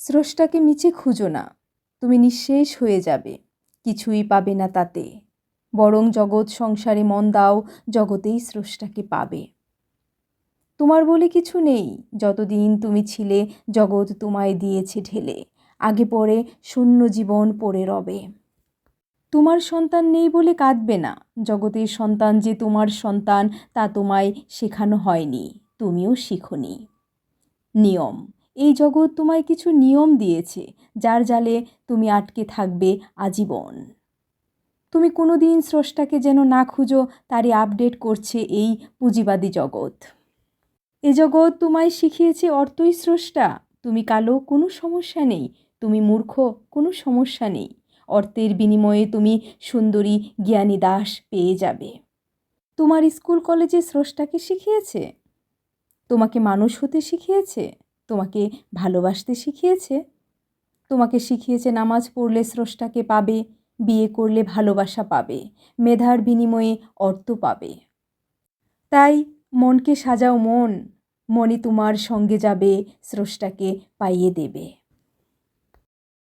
স্রষ্টাকে মিছে খুঁজো না, তুমি নিঃশেষ হয়ে যাবে, কিছুই পাবে না তাতে। বরং জগৎ সংসারে মন দাও, জগতেই স্রষ্টাকে পাবে। তোমার বলে কিছু নেই, যতদিন তুমি ছিলে, জগৎ তোমায় দিয়েছে ঢেলে, আগে পরে শূন্য জীবন পড়ে রবে। তোমার সন্তান নেই বলে কাঁদবে না, জগতের সন্তান যে তোমার সন্তান, তা তোমায় শেখানো হয়নি, তুমিও শিখনি। নিয়ম এই জগৎ তোমায় কিছু নিয়ম দিয়েছে, যার জালে তুমি আটকে থাকবে আজীবন। তুমি কোনো দিন স্রষ্টাকে যেন না খুঁজো, তারই আপডেট করছে এই পুঁজিবাদী জগৎ। এ জগৎ তোমায় শিখিয়েছে অর্থই স্রষ্টা। তুমি কালো, কোনো সমস্যা নেই। তুমি মূর্খ, কোনো সমস্যা নেই। অর্থের বিনিময়ে তুমি সুন্দরী, জ্ঞানী দাস পেয়ে যাবে। তোমার স্কুল কলেজে স্রষ্টাকে শিখিয়েছে? তোমাকে মানুষ হতে শিখিয়েছে? তোমাকে ভালোবাসতে শিখিয়েছে? তোমাকে শিখিয়েছে নামাজ পড়লে স্রষ্টাকে পাবে, বিয়ে করলে ভালোবাসা পাবে, মেধার বিনিময়ে অর্থ পাবে। তাই মনকে সাজাও মন মনে তোমার সঙ্গে যাবে, স্রষ্টাকে পাইয়ে দেবে।